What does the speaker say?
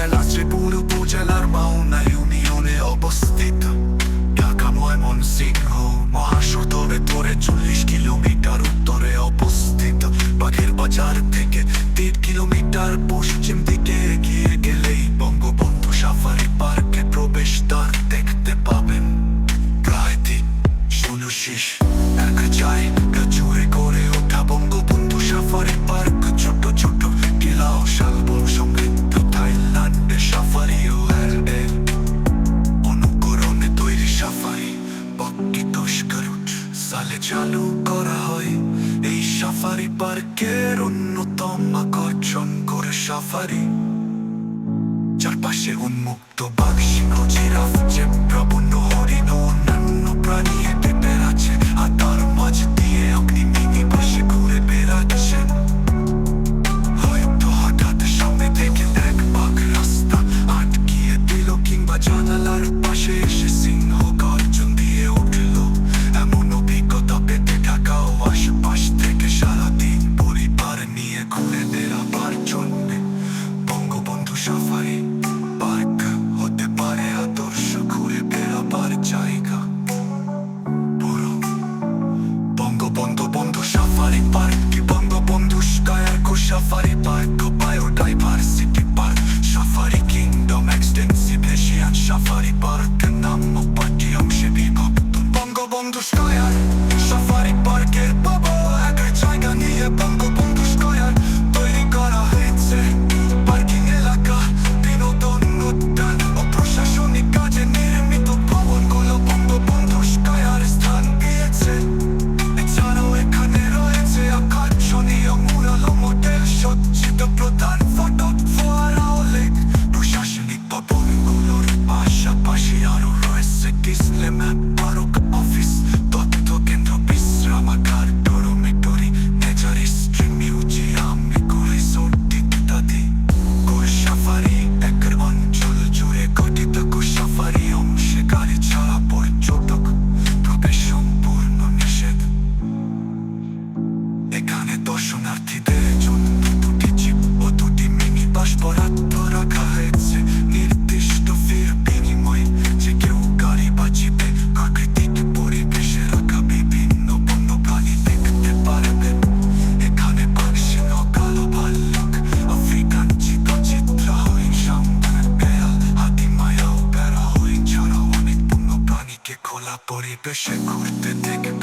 উপজেলা শ্রীপুর উপজেলার মাওনা ইউনিয়নে অবস্থিত ঢাকা ময়মনসিংহ মহাসড়কে ধরে চল্লিশ কিলোমিটার উত্তরে অবস্থিত বাঘের বাজার থেকে দেড় কিলোমিটার পশ্চিম দিকে এগিয়ে গেলেই বঙ্গবন্ধু সাফারি পার্কে প্রবেশ দ্বার দেখতে পাবেন প্রায় তিন শূন্য শেষ এক যায় জুড়ে করে ওঠা বঙ্গবন্ধু সাফারি পার্ক চালু করা হয়। এই সাফারি পার্কের অন্যতম আকর্ষণ করে সাফারি। চারপাশে উন্মুক্ত বাঘ, সিংহ, জিরাফ, জেব্রা হরিণ, অন্যান্য প্রাণী বন্ধু বন্ধু সাফারি পার্ক। বন্ধু বন্ধু স্কায়ার safari park. peşe kurt dedik.